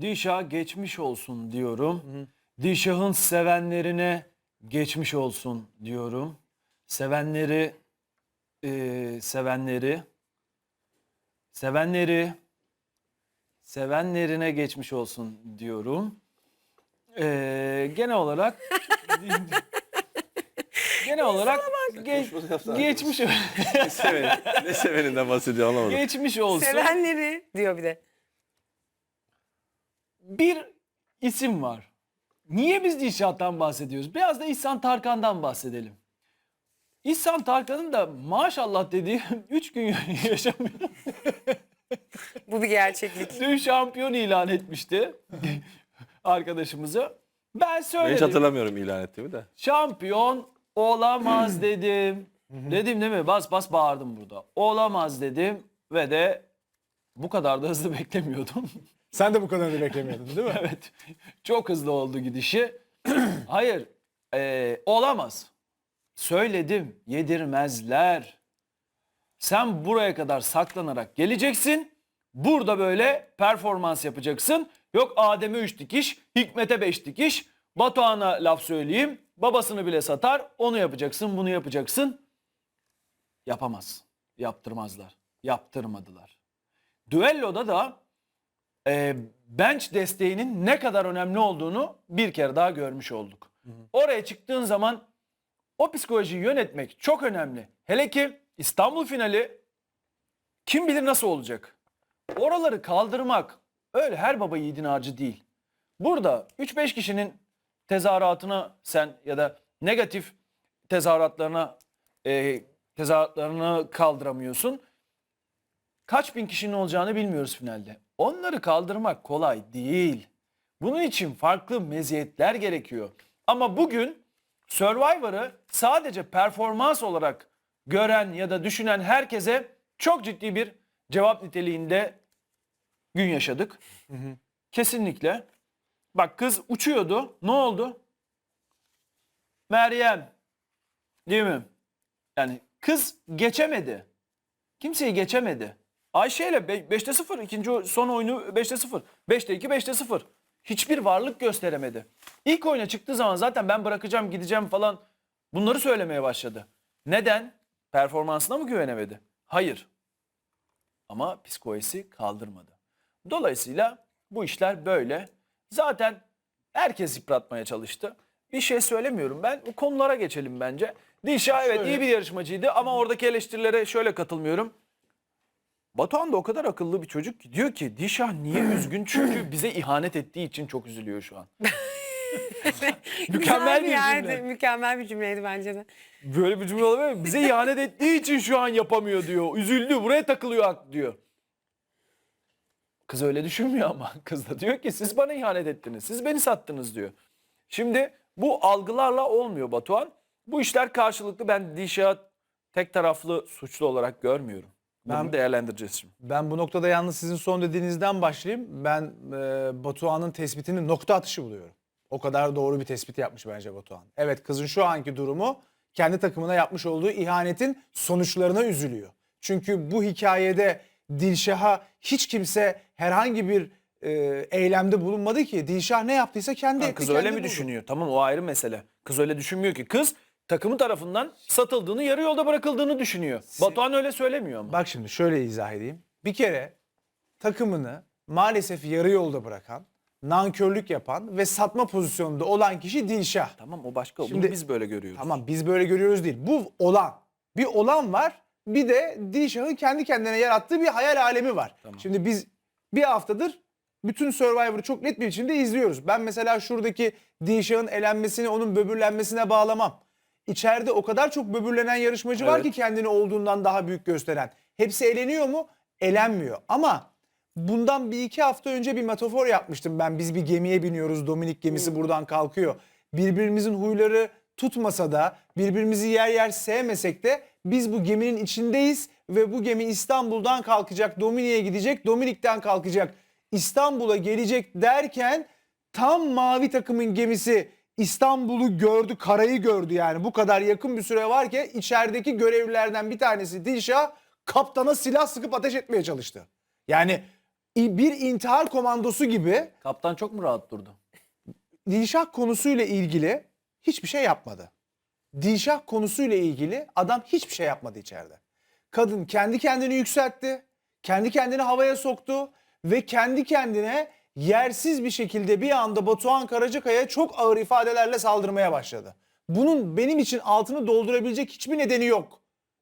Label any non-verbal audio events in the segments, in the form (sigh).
Dişah geçmiş olsun diyorum. Dişah'ın sevenlerine geçmiş olsun diyorum. Sevenleri eee, sevenleri sevenleri sevenlerine geçmiş olsun diyorum. Eee genel olarak (laughs) genel olarak ge- yapsana. geçmiş Ne, seveni, ne seveninden bahsediyor anlamadım. geçmiş olsun. Sevenleri diyor bir de. Bir isim var. Niye biz Dişat'tan bahsediyoruz? Biraz da İhsan Tarkan'dan bahsedelim. İhsan Tarkan'ın da maşallah dediği (laughs) 3 gün (laughs) yaşamıyor. Bu bir gerçeklik. Dün şampiyon ilan etmişti (laughs) arkadaşımızı. Ben Ben hiç söyledim. hatırlamıyorum ilan ettiğimi de. Şampiyon olamaz (clears throat) dedim. dedim değil mi? Bas bas bağırdım burada. Olamaz dedim ve de bu kadar da hızlı beklemiyordum. Sen de bu kadarını beklemiyordun değil mi? (laughs) Evet. Çok hızlı oldu gidişi. (clears throat) Hayır. eee, olamaz. Söyledim. Yedirmezler. Sen buraya kadar saklanarak geleceksin. Burada böyle performans yapacaksın. Yok Adem'e 3 dikiş, Hikmet'e 5 dikiş. Batuhan'a laf söyleyeyim. Babasını bile satar. Onu yapacaksın, bunu yapacaksın. Yapamaz. Yaptırmazlar. Yaptırmadılar. Düelloda da e, bench desteğinin ne kadar önemli olduğunu bir kere daha görmüş olduk. Oraya çıktığın zaman o psikolojiyi yönetmek çok önemli. Hele ki İstanbul finali kim bilir nasıl olacak? Oraları kaldırmak öyle her baba yiğidin harcı değil. Burada 3-5 kişinin tezahüratına sen ya da negatif tezahüratlarına e, tezahüratlarını kaldıramıyorsun kaç bin kişinin olacağını bilmiyoruz finalde. Onları kaldırmak kolay değil. Bunun için farklı meziyetler gerekiyor. Ama bugün Survivor'ı sadece performans olarak gören ya da düşünen herkese çok ciddi bir cevap niteliğinde gün yaşadık. Kesinlikle. Bak kız uçuyordu. Ne oldu? Meryem. Değil mi? Yani kız geçemedi. Kimseyi geçemedi. Ayşe ile 5'te 0 ikinci son oyunu 5'te 0. 5'te 2 5'te 0. Hiçbir varlık gösteremedi. İlk oyuna çıktığı zaman zaten ben bırakacağım gideceğim falan bunları söylemeye başladı. Neden? Performansına mı güvenemedi? Hayır. Ama psikolojisi kaldırmadı. Dolayısıyla bu işler böyle. Zaten herkes yıpratmaya çalıştı. Bir şey söylemiyorum ben. Bu konulara geçelim bence. Dişa evet iyi bir yarışmacıydı ama oradaki eleştirilere şöyle katılmıyorum. Batuhan da o kadar akıllı bir çocuk ki diyor ki Dişah niye (clears throat) üzgün? Çünkü bize ihanet ettiği için çok üzülüyor şu an. (laughs) (laughs) Mükemmel bir yerdi, cümle. Mükemmel bir cümleydi bence de. Böyle bir cümle olabilir mi? Bize ihanet ettiği için şu an yapamıyor diyor. Üzüldü buraya takılıyor ak diyor. Kız öyle düşünmüyor ama. (laughs) Kız da diyor ki siz bana ihanet ettiniz. Siz beni sattınız diyor. Şimdi bu algılarla olmuyor Batuhan. Bu işler karşılıklı. Ben Dişah'ı tek taraflı suçlu olarak görmüyorum. Bunu Ben- değerlendireceğiz şimdi. Ben bu noktada yalnız sizin son dediğinizden başlayayım. Ben e, Batuhan'ın tespitini nokta atışı buluyorum. O kadar doğru bir tespit yapmış bence Batuhan. Evet kızın şu anki durumu kendi takımına yapmış olduğu ihanetin sonuçlarına üzülüyor. Çünkü bu hikayede Dilşah'a hiç kimse herhangi bir e, eylemde bulunmadı ki. Dilşah ne yaptıysa kendi Ha, etti, kız kendi öyle mi buldu. düşünüyor? Tamam o ayrı mesele. Kız öyle düşünmüyor ki. Kız takımı tarafından satıldığını, yarı yolda bırakıldığını düşünüyor. Batuhan öyle söylemiyor ama. Bak şimdi şöyle izah edeyim. Bir kere takımını maalesef yarı yolda bırakan, nankörlük yapan ve satma pozisyonunda olan kişi Dilşah. Tamam o başka. Bunu Şimdi- biz böyle görüyoruz. Tamam biz böyle görüyoruz değil. Bu olan. Bir olan var. Bir de Dilşah'ın kendi kendine yarattığı bir hayal alemi var. Şimdi biz bir haftadır bütün Survivor'ı çok net bir biçimde izliyoruz. Ben mesela şuradaki Dilşah'ın elenmesini onun böbürlenmesine bağlamam. İçeride o kadar çok böbürlenen yarışmacı var Evet. ki kendini olduğundan daha büyük gösteren. Hepsi eleniyor mu? Elenmiyor. Ama bundan bir iki hafta önce bir metafor yapmıştım ben. Biz bir gemiye biniyoruz. Dominik gemisi buradan kalkıyor. Birbirimizin huyları tutmasa da birbirimizi yer yer sevmesek de biz bu geminin içindeyiz ve bu gemi İstanbul'dan kalkacak, Dominik'e gidecek, Dominik'ten kalkacak, İstanbul'a gelecek derken tam mavi takımın gemisi İstanbul'u gördü, karayı gördü yani. Bu kadar yakın bir süre var ki içerideki görevlilerden bir tanesi Dilşah kaptana silah sıkıp ateş etmeye çalıştı. Yani bir intihar komandosu gibi Kaptan çok mu rahat durdu? Dilşah konusuyla ilgili hiçbir şey yapmadı. Dilşah konusuyla ilgili adam hiçbir şey yapmadı içeride. Kadın kendi kendini yükseltti, kendi kendini havaya soktu ve kendi kendine yersiz bir şekilde bir anda Batuhan Karacakaya çok ağır ifadelerle saldırmaya başladı. Bunun benim için altını doldurabilecek hiçbir nedeni yok.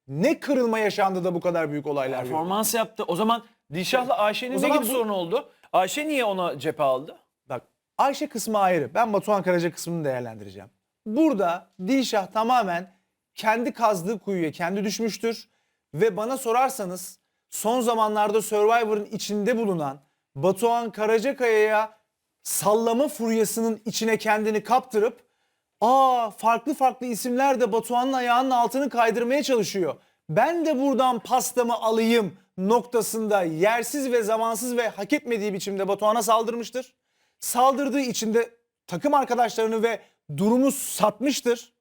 Ne kırılma yaşandı da bu kadar büyük olaylar. Performans yaptı. O zaman Dilşah'la Ayşe'nin O ne zaman gibi bu- sorun oldu? Ayşe niye ona cephe aldı? Bak Ayşe kısmı ayrı. Ben Batuhan Karaca kısmını değerlendireceğim. Burada Dilşah tamamen kendi kazdığı kuyuya kendi düşmüştür. Ve bana sorarsanız son zamanlarda Survivor'ın içinde bulunan Batuhan Karacakaya'ya sallama furyasının içine kendini kaptırıp aa farklı farklı isimler de Batuhan'ın ayağının altını kaydırmaya çalışıyor. Ben de buradan pastamı alayım noktasında yersiz ve zamansız ve hak etmediği biçimde Batuhan'a saldırmıştır. Saldırdığı için de takım arkadaşlarını ve durumu satmıştır.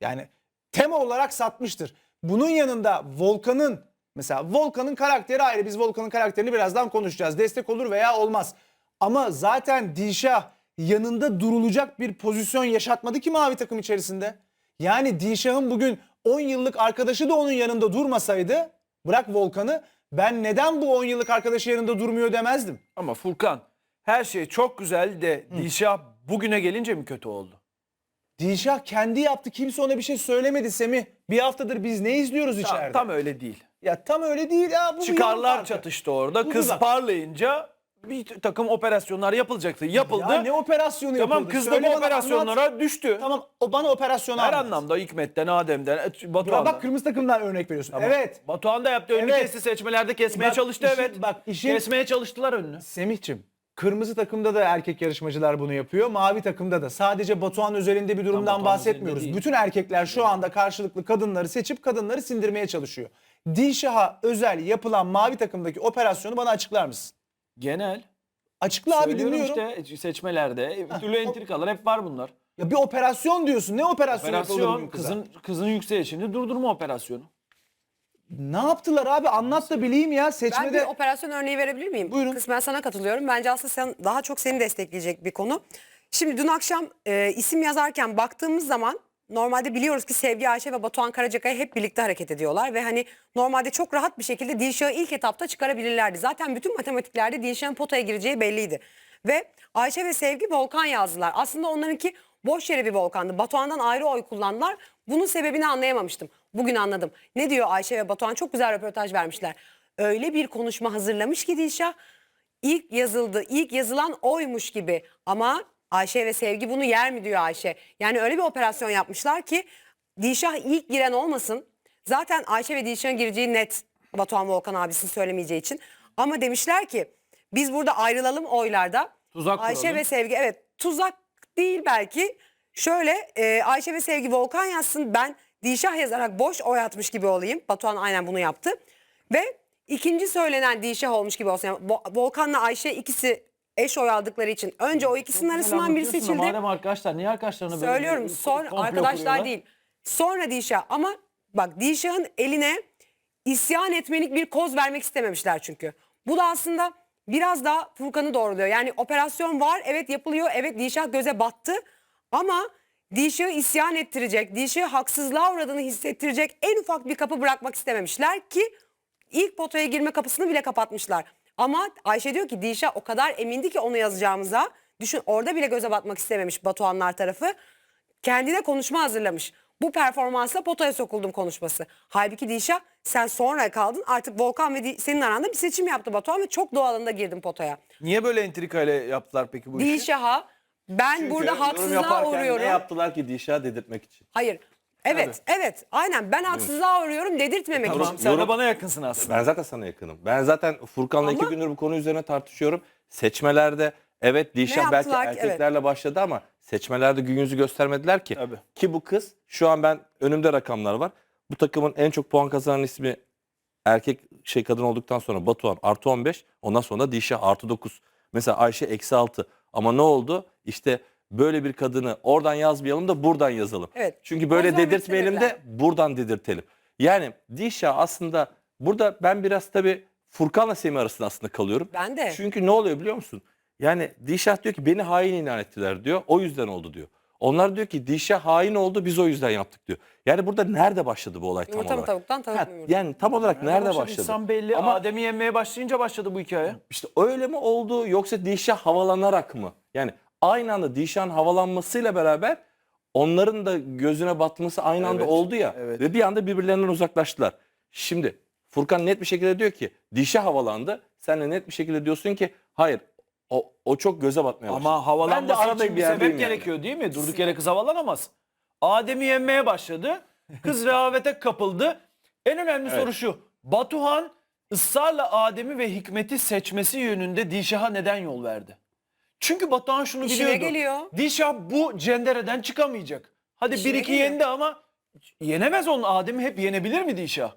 Yani tema olarak satmıştır. Bunun yanında Volkan'ın mesela Volkan'ın karakteri ayrı. Biz Volkan'ın karakterini birazdan konuşacağız. Destek olur veya olmaz. Ama zaten Dilşah yanında durulacak bir pozisyon yaşatmadı ki mavi takım içerisinde. Yani Dilşah'ın bugün 10 yıllık arkadaşı da onun yanında durmasaydı bırak Volkan'ı ben neden bu 10 yıllık arkadaşı yanında durmuyor demezdim. Ama Furkan her şey çok güzel de Dilşah bugüne gelince mi kötü oldu? Dilşah kendi yaptı kimse ona bir şey söylemedi Semih. Bir haftadır biz ne izliyoruz Tam, içeride? tam öyle değil. Ya tam öyle değil ya. Bu Çıkarlar çatıştı orada. Bu Kız bak. parlayınca bir takım operasyonlar yapılacaktı. Yapıldı. Ya ne operasyonu tamam yapıldı? kız da Söyle bana, operasyonlara anlat. düştü. Tamam o bana operasyonu Her anlat. anlamda Hikmet'ten, Adem'den, Batuhan'dan. bak kırmızı takımdan örnek veriyorsun. Tamam. Evet. Batuhan da yaptı. Önünü Evet. kesti seçmelerde kesmeye Bak, çalıştı işin- evet. bak, işin- Kesmeye çalıştılar önünü. Semih'cim kırmızı takımda da erkek yarışmacılar bunu yapıyor. Mavi takımda da. Sadece Batuhan özelinde bir durumdan Batuhan bahsetmiyoruz. Bütün erkekler şu anda karşılıklı kadınları seçip kadınları sindirmeye çalışıyor. Dilşah'a özel yapılan mavi takımdaki operasyonu bana açıklar mısın? Genel. Açıkla abi Söylüyorum dinliyorum. işte seçmelerde. Bir türlü entrikalar hep var bunlar. Ya bir operasyon diyorsun. Ne operasyonu yapıldı Operasyon kıza? kızın kızın yükselişini durdurma operasyonu. Ne yaptılar abi? Anlat da bileyim ya. Ben Seçmede bir operasyon örneği verebilir miyim? Buyurun. Kısmen sana katılıyorum. Bence aslında sen, daha çok seni destekleyecek bir konu. Şimdi dün akşam e, isim yazarken baktığımız zaman normalde biliyoruz ki Sevgi Ayşe ve Batuhan Karacakaya hep birlikte hareket ediyorlar. Ve hani normalde çok rahat bir şekilde Dilşah'ı ilk etapta çıkarabilirlerdi. Zaten bütün matematiklerde Dilşah'ın potaya gireceği belliydi. Ve Ayşe ve Sevgi Volkan yazdılar. Aslında onlarınki boş yere bir Volkan'dı. Batuhan'dan ayrı oy kullandılar. Bunun sebebini anlayamamıştım. Bugün anladım. Ne diyor Ayşe ve Batuhan? Çok güzel röportaj vermişler. Öyle bir konuşma hazırlamış ki Dilşah ilk yazıldı, ilk yazılan oymuş gibi. Ama Ayşe ve Sevgi bunu yer mi diyor Ayşe. Yani öyle bir operasyon yapmışlar ki Dilşah ilk giren olmasın. Zaten Ayşe ve Dilşah'ın gireceği net Batuhan Volkan abisinin söylemeyeceği için. Ama demişler ki biz burada ayrılalım oylarda. Tuzak Ayşe kuralım. ve Sevgi evet tuzak değil belki. Şöyle e, Ayşe ve Sevgi Volkan yazsın ben Dilşah yazarak boş oy atmış gibi olayım. Batuhan aynen bunu yaptı. Ve ikinci söylenen Dilşah olmuş gibi olsun. Yani Vo- Volkan'la Ayşe ikisi eş oy aldıkları için önce o ikisinin arasından biri seçildi. Madem arkadaşlar niye arkadaşlarına böyle Söylüyorum sonra arkadaşlar değil. Sonra Dilşah ama bak Dilşah'ın eline isyan etmelik bir koz vermek istememişler çünkü. Bu da aslında biraz daha Furkan'ı doğruluyor. Yani operasyon var evet yapılıyor evet Dilşah göze battı ama Dilşah'ı isyan ettirecek, Dilşah'ı haksızlığa uğradığını hissettirecek en ufak bir kapı bırakmak istememişler ki ilk potaya girme kapısını bile kapatmışlar. Ama Ayşe diyor ki Dilşah o kadar emindi ki onu yazacağımıza. Düşün orada bile göze batmak istememiş Batuhanlar tarafı. Kendine konuşma hazırlamış. Bu performansla potaya sokuldum konuşması. Halbuki Dilşah sen sonra kaldın. Artık Volkan ve Di- senin aranda bir seçim yaptı Batuhan ve çok doğalında girdin potaya. Niye böyle entrikayla yaptılar peki bu işi? Dilşah'a ben Çünkü burada yorum haksızlığa yaparken uğruyorum. Ne yaptılar ki Dilşah'ı dedirtmek için? Hayır. Evet, evet. Aynen ben haksızlığa uğruyorum dedirtmemek Tamam için. sen de Yorum- bana yakınsın aslında. Ben zaten sana yakınım. Ben zaten Furkan'la iki gündür bu konu üzerine tartışıyorum. Seçmelerde evet Dilşah belki yaptılar ki? erkeklerle başladı ama seçmelerde gün yüzü göstermediler ki. Tabii. Ki bu kız şu an ben önümde rakamlar var. Bu takımın en çok puan kazanan ismi erkek şey kadın olduktan sonra Batuhan artı 15 ondan sonra da Dilşah artı 9. Mesela Ayşe eksi 6 ama ne oldu? İşte böyle bir kadını oradan yazmayalım da buradan yazalım. Evet. Çünkü böyle yüzden dedirtmeyelim de buradan dedirtelim. Yani Dilşah aslında burada ben biraz tabii Furkan'la Semih arasında aslında kalıyorum. Ben de. Çünkü ne oluyor biliyor musun? Yani Dişah diyor ki beni hain ilan ettiler diyor. O yüzden oldu diyor. Onlar diyor ki Dişah hain oldu biz o yüzden yaptık diyor. Yani burada nerede başladı bu olay tam Yumurta olarak? tavuktan tavuk Ha, mu yumurta? yani tam olarak nerede başladı? İnsan belli. Ama Adem'i yenmeye başlayınca başladı bu hikaye. işte öyle mi oldu yoksa Dişah havalanarak mı? Yani aynı anda Dişah'ın havalanmasıyla beraber onların da gözüne batması aynı anda Evet, oldu ya. evet. Ve bir anda birbirlerinden uzaklaştılar. Şimdi Furkan net bir şekilde diyor ki Dişah havalandı. Sen de net bir şekilde diyorsun ki hayır o, o çok göze batmaya başladı. Ama Ben de havalanması arada için bir sebep yerdeyim yani. gerekiyor değil mi? Durduk yere kız havalanamaz. Adem'i yenmeye başladı. Kız (laughs) rehavete kapıldı. En önemli Evet. soru şu. Batuhan ısrarla Adem'i ve Hikmet'i seçmesi yönünde Dişah'a neden yol verdi? Çünkü Batuhan şunu İşine biliyordu. geliyor. Dişah bu cendereden çıkamayacak. Hadi İşine 1-2 geliyor. yendi ama yenemez onu. Adem'i hep yenebilir mi Dişah?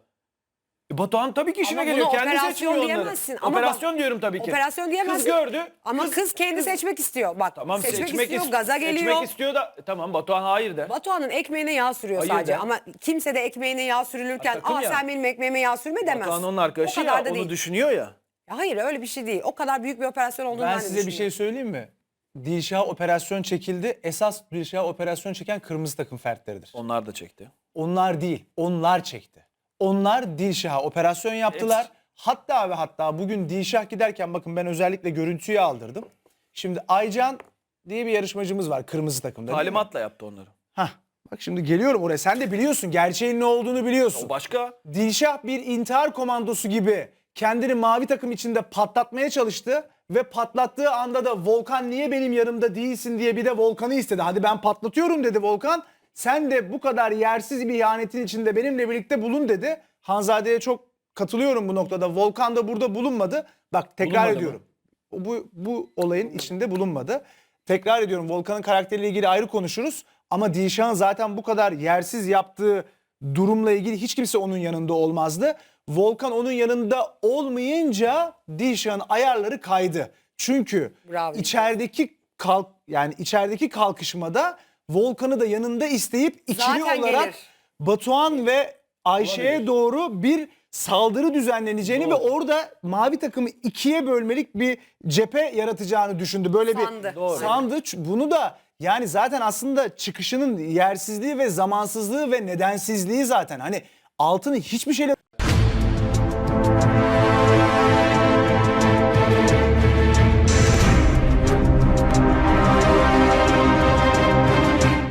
E Batuhan tabii ki işine Ama geliyor. Kendi operasyon seçmiyor onları. diyemezsin. Ama operasyon bak- diyorum tabii ki. Operasyon diyemezsin. Kız gördü. Ama kız, kendi seçmek istiyor. Bak Tamam seçmek, istiyor, ist- gaza geliyor. Seçmek istiyor da tamam Batuhan hayır der. Batuhan'ın ekmeğine yağ sürüyor Hayır sadece de. ama kimse de ekmeğine yağ sürülürken takım aa ya. sen benim ekmeğime yağ sürme demez. Batuhan onun arkadaşı o kadar ya da onu değil. düşünüyor ya. Ya Hayır öyle bir şey değil. O kadar büyük bir operasyon olduğunu Ben ben, de size bir şey söyleyeyim mi? Dilşah operasyon çekildi. Esas Dilşah operasyon çeken kırmızı takım fertleridir. Onlar da çekti. Onlar değil, onlar çekti. Onlar Dilşah'a operasyon yaptılar. Hepsi. Hatta ve hatta bugün Dilşah giderken bakın ben özellikle görüntüyü aldırdım. Şimdi Aycan diye bir yarışmacımız var kırmızı takımda. Talimatla yaptı onları. Hah. Bak şimdi geliyorum oraya. Sen de biliyorsun. Gerçeğin ne olduğunu biliyorsun. O başka. Dilşah bir intihar komandosu gibi kendini mavi takım içinde patlatmaya çalıştı ve patlattığı anda da Volkan niye benim yanımda değilsin diye bir de Volkan'ı istedi. Hadi ben patlatıyorum dedi Volkan. Sen de bu kadar yersiz bir ihanetin içinde benimle birlikte bulun dedi. Hanzade'ye çok katılıyorum bu noktada. Volkan da burada bulunmadı. Bak tekrar Bulunmadı mı? ediyorum. O Bu, bu olayın içinde bulunmadı. Tekrar ediyorum Volkan'ın karakteriyle ilgili ayrı konuşuruz. Ama Dilşah'ın zaten bu kadar yersiz yaptığı durumla ilgili hiç kimse onun yanında olmazdı. Volkan onun yanında olmayınca Dilşah'ın ayarları kaydı. Çünkü Bravo. içerideki kalk yani içerideki kalkışmada Volkan'ı da yanında isteyip ikili Zaten olarak gelir. Batuhan ve Ayşe'ye doğru bir saldırı düzenleneceğini ve orada mavi takımı ikiye bölmelik bir cephe yaratacağını düşündü. Böyle Sandı. bir Doğru. sandı. Ç- Bunu da yani zaten aslında çıkışının yersizliği ve zamansızlığı ve nedensizliği zaten hani altını hiçbir şeyle